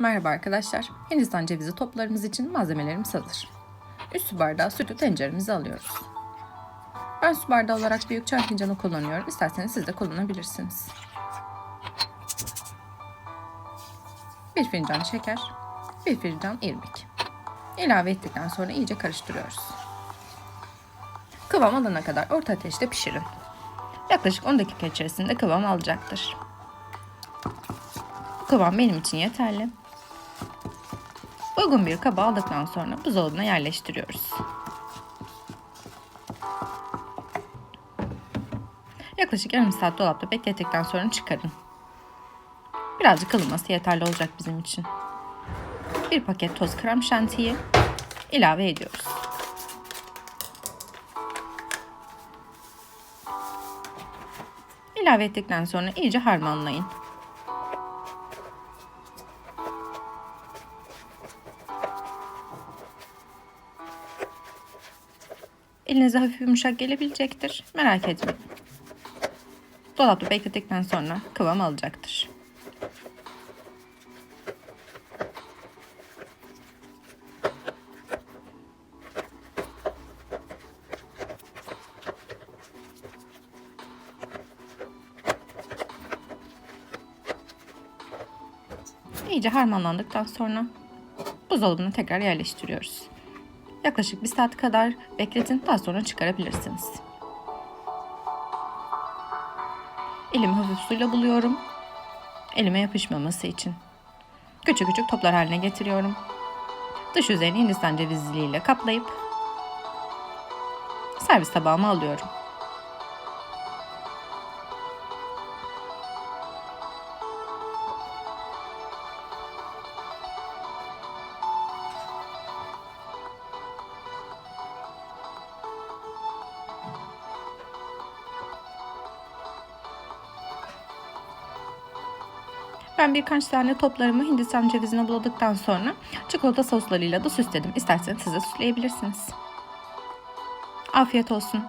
Merhaba arkadaşlar. Hindistan cevizi toplarımız için malzemelerimiz hazır. 3 su bardağı sütü tenceremize alıyoruz. Ben su bardağı olarak büyük çay fincanı kullanıyorum. İsterseniz siz de kullanabilirsiniz. 1 fincan şeker, 1 fincan irmik. İlave ettikten sonra iyice karıştırıyoruz. Kıvam alana kadar orta ateşte pişirin. Yaklaşık 10 dakika içerisinde kıvam alacaktır. Bu kıvam benim için yeterli. Uygun bir kaba aldıktan sonra buzdolabına yerleştiriyoruz. Yaklaşık yarım saat dolapta beklettikten sonra çıkarın. Birazcık ılıması yeterli olacak bizim için. Bir paket toz krem şantiyi ilave ediyoruz. İlave ettikten sonra iyice harmanlayın. Elinize hafif yumuşak gelebilecektir. Merak etmeyin. Dolapta bekledikten sonra kıvam alacaktır. İyice harmanlandıktan sonra buzdolabına tekrar yerleştiriyoruz. Yaklaşık bir saat kadar bekletin daha sonra çıkarabilirsiniz. Elimi hafif suyla buluyorum. Elime yapışmaması için. Küçük küçük toplar haline getiriyorum. Dış yüzeyini Hindistan cevizliğiyle kaplayıp servis tabağıma alıyorum. Ben birkaç tane toplarımı Hindistan cevizine buladıktan sonra çikolata soslarıyla da süsledim. İsterseniz siz de süsleyebilirsiniz. Afiyet olsun.